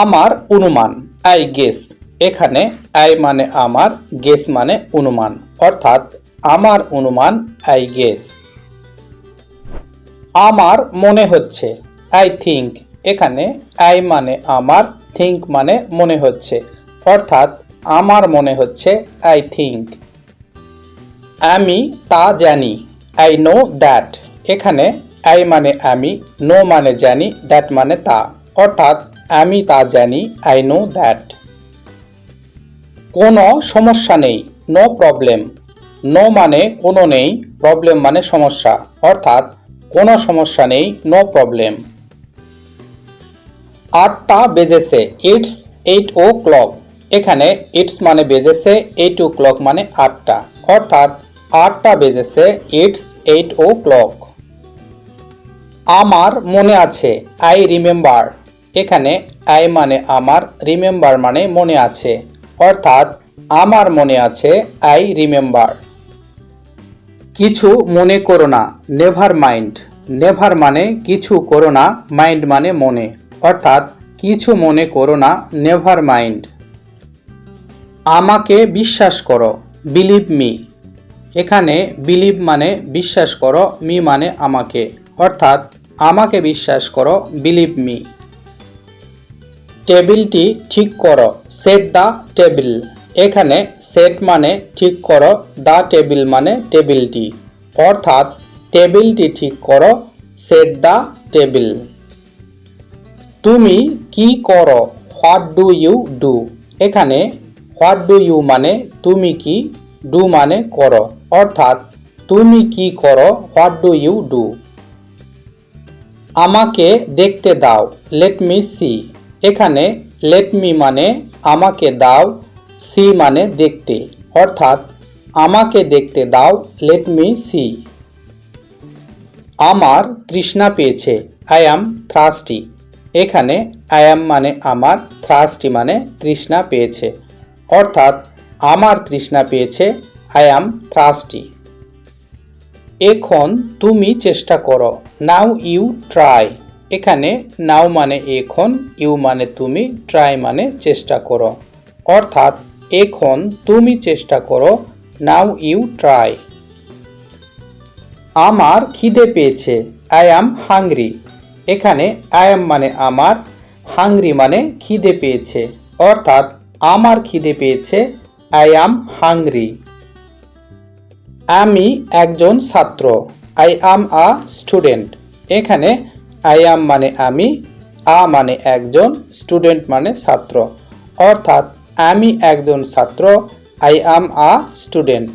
আমার অনুমান I guess এখানে আই মানে আমার গেস মানে অনুমান। অর্থাৎ আমার অনুমান আই গেস আমার মনে হচ্ছে আই থিঙ্ক এখানে আই মানে আমার থিঙ্ক মানে মনে হচ্ছে। অর্থাৎ আমার মনে হচ্ছে আই থিঙ্ক আমি তা জানি আই নো দ্যাট এখানে আই মানে আমি নো মানে জানি দ্যাট মানে তা। অর্থাৎ আমি তা জানি আই নো দ্যাট কোনো সমস্যা নেই নো প্রবলেম নো মানে কোনো নেই প্রবলেম মানে সমস্যা। অর্থাৎ, কোনো সমস্যা নেই নো প্রবলেম আটটা বেজেছে ইটস এইট ও ক্লক এখানে ইটস মানে বেজেছে এইট ও ক্লক মানে আটটা। অর্থাৎ, আটটা বেজেছে ইটস এইট ও ক্লক আমার মনে আছে আই রিমেম্বার এখানে আই মানে আমার, রিমেম্বার মানে মনে আছে। অর্থাৎ আমার মনে আছে আই রিমেম্বার। কিছু মনে করো না, নেভার মাইন্ড। নেভার মানে কিছু করো না, মাইন্ড মানে মনে। অর্থাৎ কিছু মনে করো না, নেভার মাইন্ড। আমাকে বিশ্বাস করো, বিলিভ মি। এখানে বিলিভ মানে বিশ্বাস করো, মি মানে আমাকে। অর্থাৎ আমাকে বিশ্বাস করো, বিলিভ মি। টেবিলটি ঠিক করো সেট দ্য টেবিল এখানে সেট মানে ঠিক করো দ্য টেবিল মানে টেবিলটি। অর্থাৎ টেবিলটি ঠিক করো সেট দ্য টেবিল তুমি কি করো? হোয়াট ডু ইউ ডু এখানে হোয়াট ডু ইউ মানে তুমি কি ডু মানে করো। অর্থাৎ তুমি কি করো হোয়াট ডু ইউ ডু আমাকে দেখতে দাও লেট মি সি এখানে লেট মি মানে আমাকে দাও সি মানে দেখতে। অর্থাৎ আমাকে দেখতে দাও লেট মি সি আমার তৃষ্ণা পেয়েছে আই অ্যাম থ্রাস্টি এখানে আই অ্যাম মানে আমার থ্রাস্টি মানে তৃষ্ণা পেয়েছে। অর্থাৎ আমার তৃষ্ণা পেয়েছে আই অ্যাম থ্রাস্টি এখন তুমি চেষ্টা করো নাও ইউ ট্রাই এখানে নাও মানে এখন, ইউ মানে তুমি, ট্রাই মানে চেষ্টা করো। অর্থাৎ এখন তুমি চেষ্টা করো, নাও ইউ ট্রাই। আমার খিদে পেয়েছে, আই অ্যাম হাংরি। এখানে আই অ্যাম মানে আমার, হাংরি মানে খিদে পেয়েছে। অর্থাৎ আমার খিদে পেয়েছে, আই অ্যাম হাংরি। আমি একজন ছাত্র, আই অ্যাম আ স্টুডেন্ট। এখানে আই অ্যাম মানে আমি আ মানে একজন স্টুডেন্ট মানে ছাত্র। অর্থাৎ, আমি একজন ছাত্র আই অ্যাম আ স্টুডেন্ট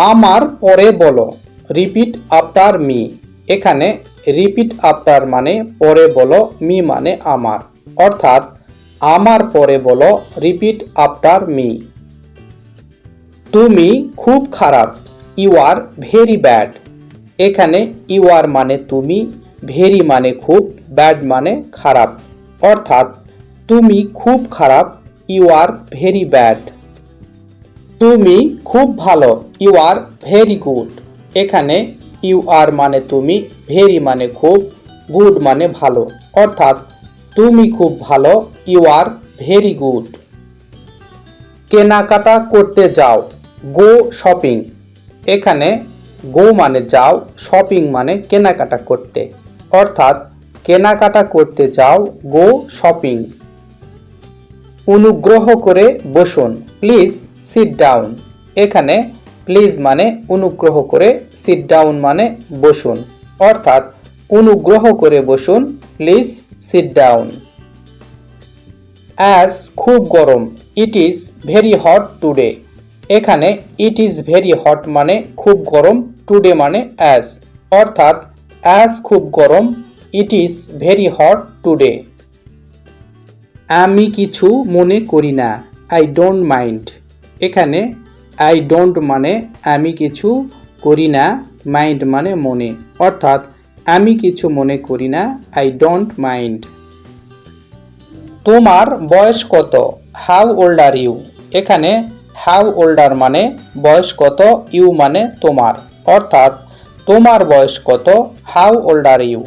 আমার পরে বলো রিপিট আফটার মি এখানে রিপিট আফটার মানে পরে বলো মি মানে আমার। অর্থাৎ, আমার পরে বলো রিপিট আফটার মি তুমি খুব খারাপ ইউ আর ভেরি ব্যাড এখানে ইউ আর মানে তুমি ভেরি মানে খুব ব্যাড মানে খারাপ। অর্থাৎ, তুমি খুব খারাপ ইউ আর ভেরি ব্যাড তুমি খুব ভালো ইউ আর ভেরি গুড এখানে ইউ আর মানে তুমি ভেরি মানে খুব গুড মানে ভালো। অর্থাৎ, তুমি খুব ভালো ইউ আর ভেরি গুড কেনাকাটা করতে যাও গো শপিং এখানে গো মানে যাও শপিং মানে কেনাকাটা করতে। অর্থাৎ, কেনাকাটা করতে যাও, গো শপিং অনুগ্রহ করে বসুন প্লিজ সিট ডাউন এখানে প্লিজ মানে অনুগ্রহ করে সিট ডাউন মানে বসুন। অর্থাৎ, অনুগ্রহ করে বসুন প্লিজ সিট ডাউন অ্যাজ খুব গরম it is very hot today এখানে ইট ইজ ভেরি হট মানে খুব গরম টুডে মানে অ্যাজ অর্থাৎ অ্যাজ খুব গরম it is very hot today আমি কিছু মনে করি না আই ডোন্ট মাইন্ড এখানে আই ডোন্ট মানে আমি কিছু করি না মাইন্ড মানে মনে। অর্থাৎ আমি কিছু মনে করি না আই ডোন্ট মাইন্ড তোমার বয়স কত? হাউ ওল্ড আর ইউ এখানে হাউ ওল্ডার মানে বয়স কত ইউ মানে তোমার। অর্থাৎ, তোমার বয়স কত? হাউ ওল্ড আর ইউ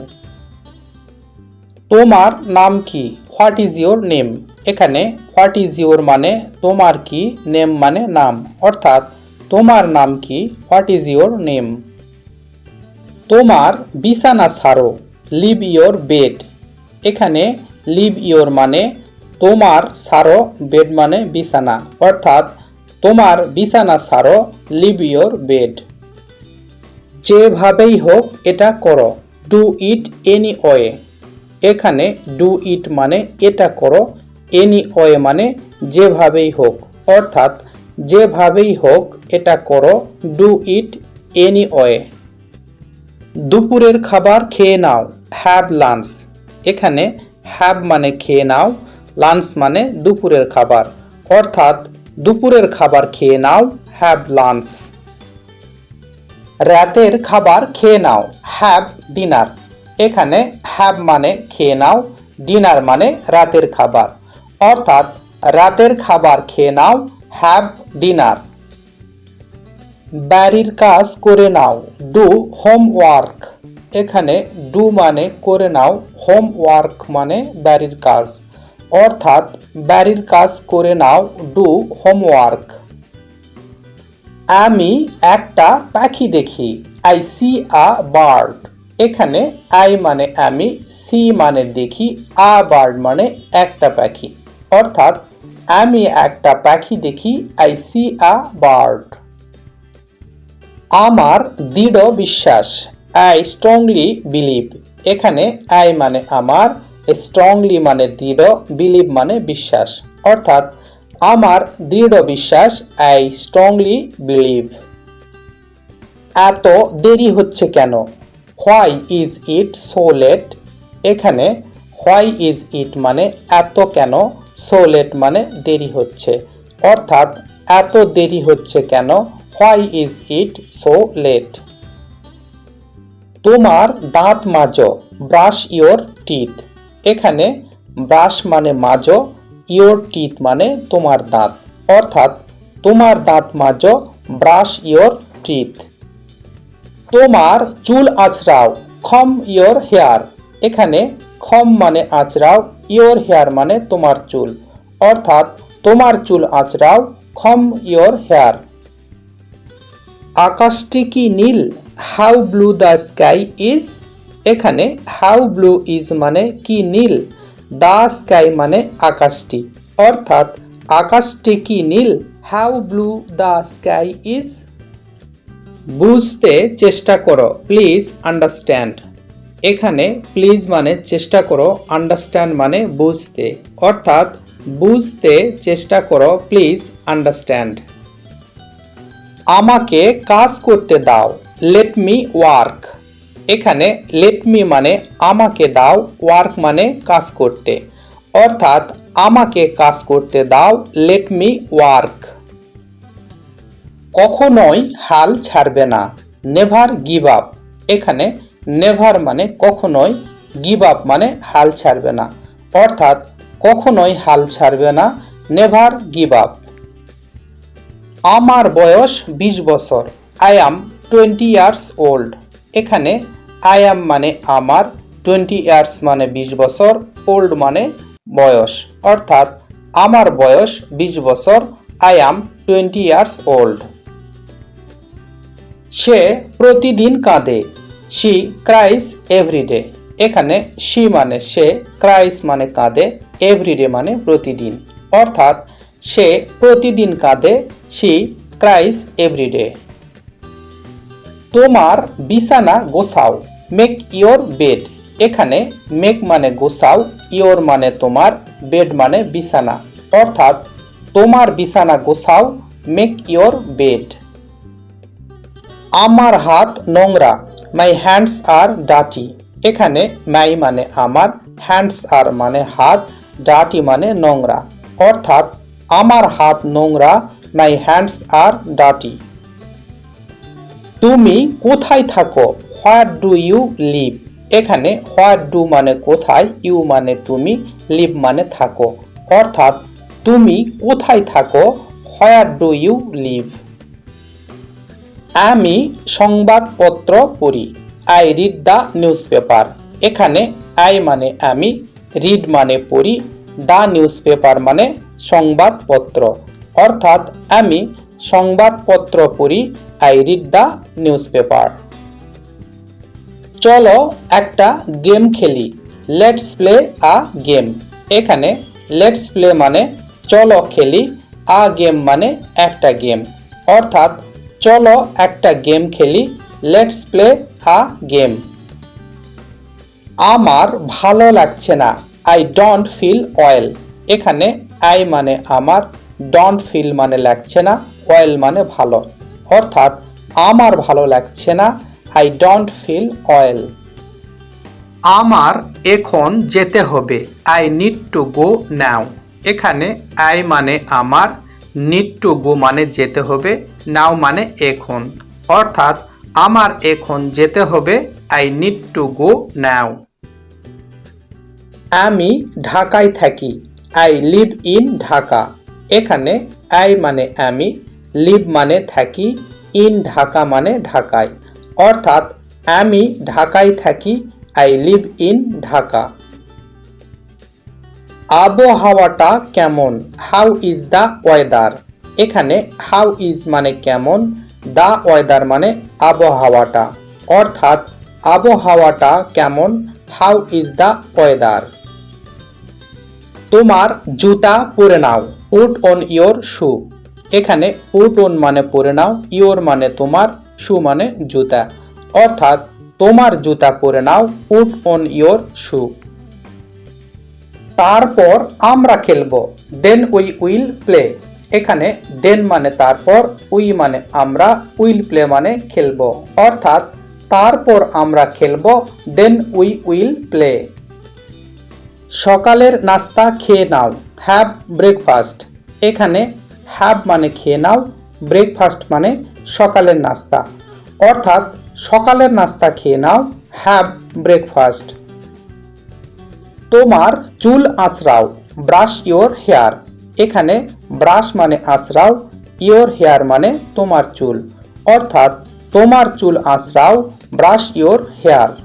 তোমার নাম কি? হোয়াট ইজ ইওর নেম এখানে হোয়াট ইজ ইওর মানে তোমার কি? নেম মানে নাম। অর্থাৎ, তোমার নাম কি? হোয়াট ইজ ইওর নেম তোমার বিছানা ছাড়ো। লিভ ইওর বেড এখানে লিভ ইওর মানে তোমার সারো বেড মানে বিছানা। অর্থাৎ, তোমার বিছানা সারো লিভ ইওর বেড যেভাবেই হোক এটা করো। ডু ইট এনি ওয়ে এখানে ডু ইট মানে এটা করো এনি ওয়ে মানে যেভাবেই হোক। অর্থাৎ যেভাবেই হোক এটা করো ডু ইট এনি ওয়ে দুপুরের খাবার খেয়ে নাও হ্যাভ লাঞ্চ এখানে হ্যাভ মানে খেয়ে নাও লাঞ্চ মানে দুপুরের খাবার। অর্থাৎ দুপুরের খাবার খেয়ে নাও হ্যাভ লাঞ্চ রাতের খাবার খেয়ে নাও হ্যাভ ডিনার এখানে হ্যাভ মানে খেয়ে নাও ডিনার মানে রাতের খাবার। অর্থাৎ রাতের খাবার খেয়ে নাও হ্যাভ ডিনার বাড়ির কাজ করে নাও ডু হোমওয়ার্ক এখানে ডু মানে করে নাও হোমওয়ার্ক মানে বাড়ির কাজ। অর্থাৎ বাড়ির কাজ করে নাও ডু হোমওয়ার্ক আমি একটা পাখি দেখি। আই সি আ বার্ড এখানে আই মানে আমি সি মানে দেখি আ বার্ড মানে একটা পাখি। অর্থাৎ আমি একটা পাখি দেখি আই সি আ বার্ড আমার দৃঢ় বিশ্বাস। আই স্ট্রংলি বিলিভ এখানে আই মানে আমার স্ট্রংলি মানে দৃঢ় বিলিভ মানে বিশ্বাস। অর্থাৎ আমার দৃঢ় বিশ্বাস আই স্ট্রংলি বিলিভ এত দেরি হচ্ছে কেন? Why is it so late এখানে হোয়াই ইজ ইট মানে এত কেন? সো লেট মানে দেরি হচ্ছে। অর্থাৎ এত দেরি হচ্ছে কেন? Why is it so late তোমার দাঁত মাজো ব্রাশ ইওর টিথ এখানে ব্রাশ মানে মাজো ইওর টিথ মানে তোমার দাঁত। অর্থাৎ তোমার দাঁত মাজো ব্রাশ ইওর টিথ তোমার চুল আঁচড়াও খম ইওর হেয়ার এখানে খম মানে আঁচড়াও ইওর হেয়ার মানে তোমার চুল। অর্থাৎ তোমার চুল আঁচড়াও খম ইওর হেয়ার আকাশটি কি নীল? How blue the sky is এখানে হাউ ব্লু ইজ মানে কি নীল? দ্য স্কাই মানে আকাশটি। অর্থাৎ আকাশটি কি নীল? How blue the sky is বুঝতে চেষ্টা করো প্লিজ আন্ডারস্ট্যান্ড এখানে প্লিজ মানে চেষ্টা করো আন্ডারস্ট্যান্ড মানে বুঝতে। অর্থাৎ বুঝতে চেষ্টা করো প্লিজ আন্ডারস্ট্যান্ড আমাকে কাজ করতে দাও লেট মি ওয়ার্ক এখানে লেট মি মানে আমাকে দাও ওয়ার্ক মানে কাজ করতে। অর্থাৎ আমাকে কাজ করতে দাও লেটমি ওয়ার্ক কখনোই হাল ছাড়বে না। নেভার গিভ আপ এখানে নেভার মানে কখনোই গিভ আপ মানে হাল ছাড়বে না। অর্থাৎ কখনোই হাল ছাড়বে না নেভার গিভ আপ আমার বয়স বিশ বছর। I am twenty years old এখানে আই অ্যাম মানে আমার টোয়েন্টি ইয়ার্স মানে বিশ বছর ওল্ড মানে বয়স। অর্থাৎ আমার বয়স বিশ বছর I am twenty years old সে প্রতিদিন কাঁদে। শি ক্রাইস এভরিডে এখানে শি মানে সে ক্রাইস মানে কাঁদে এভরিডে মানে প্রতিদিন। অর্থাৎ সে প্রতিদিন কাঁদে শি ক্রাইস এভরিডে তোমার বিছানা গোছাও মেক ইওর বেড এখানে মেক মানে গোছাও ইওর মানে তোমার বেড মানে বিছানা। অর্থাৎ তোমার বিছানা গোছাও মেক ইওর বেড আমার হাত নোংরা মাই হ্যান্ডস আর ডাটি এখানে মাই মানে আমার হ্যান্ডস আর মানে হাত ডাটি মানে নোংরা। অর্থাৎ আমার হাত নোংরা মাই হ্যান্ডস আর ডাটি তুমি কোথায় থাকো? হোয়াট ডু ইউ লিভ এখানে হোয়াট ডু মানে কোথায় ইউ মানে তুমি লিভ মানে থাকো। অর্থাৎ তুমি কোথায় থাকো? হোয়াট ডু ইউ লিভ আমি সংবাদপত্র পড়ি। I read the newspaper এখানে আই মানে আমি রিড মানে পড়ি। দ্য নিউজ পেপার মানে সংবাদপত্র। অর্থাৎ আমি সংবাদপত্র পড়ি I read the newspaper চলো একটা গেম খেলি। লেটস প্লে আ গেম এখানে লেটস প্লে মানে চলো খেলি আ গেম মানে একটা গেম অর্থাৎ চলো একটা গেম খেলি লেটস প্লে আ গেম আমার ভালো লাগছে না। আই ডোন্ট ফিল অয়েল এখানে আই মানে আমার ডোন্ট ফিল মানে লাগছে না। অয়েল মানে ভালো। অর্থাৎ আমার ভালো লাগছে না আই ডোন্ট ফিল অয়েল আমার এখন যেতে হবে I need to go now এখানে আই মানে আমার নিড টু গো মানে যেতে হবে নাও মানে এখন। অর্থাৎ আমার এখন যেতে হবে I need to go now আমি ঢাকায় থাকি আই লিভ ইন ঢাকা এখানে আই মানে আমি লিভ মানে থাকি, ইন ঢাকা মানে ঢাকায়। অর্থাৎ, আমি ঢাকায় থাকি, আই লিভ ইন ঢাকা। আবহাওয়াটা কেমন? হাউ ইজ দ্য ওয়েদার এখানে হাউ ইজ মানে কেমন দ্য ওয়েদার মানে আবহাওয়াটা। অর্থাৎ, আবহাওয়াটা কেমন হাউ ইজ দ্য ওয়েদার তোমার জুতা পরে নাও পুট অন ইয়োর শু এখানে পুট অন মানে পরে নাও ইয়োর মানে তোমার, শু মানে জুতা। অর্থাৎ তোমার জুতা পরে নাও উট অন ইয়োর, শু। তারপর আমরা খেলব, দেন উই উইল প্লে। এখানে দেন মানে তারপর, উই মানে আমরা, উইল প্লে মানে খেলব। অর্থাৎ তারপর আমরা খেলব, দেন উই উইল প্লে। সকালের নাস্তা খেয়ে নাও, হ্যাভ ব্রেকফাস্ট। এখানে হ্যাভ মানে খেয়ে নাও, ব্রেকফাস্ট মানে সকালের নাস্তা। অর্থাৎ সকালের নাস্তা খেয়ে নাও হ্যাভ ব্রেকফাস্ট। তোমার চুল আঁচড়াও, ব্রাশ ইওর হেয়ার। এখানে ব্রাশ মানে আঁচড়াও, ইওর হেয়ার মানে তোমার চুল। অর্থাৎ তোমার চুল আঁচড়াও, ব্রাশ ইওর হেয়ার।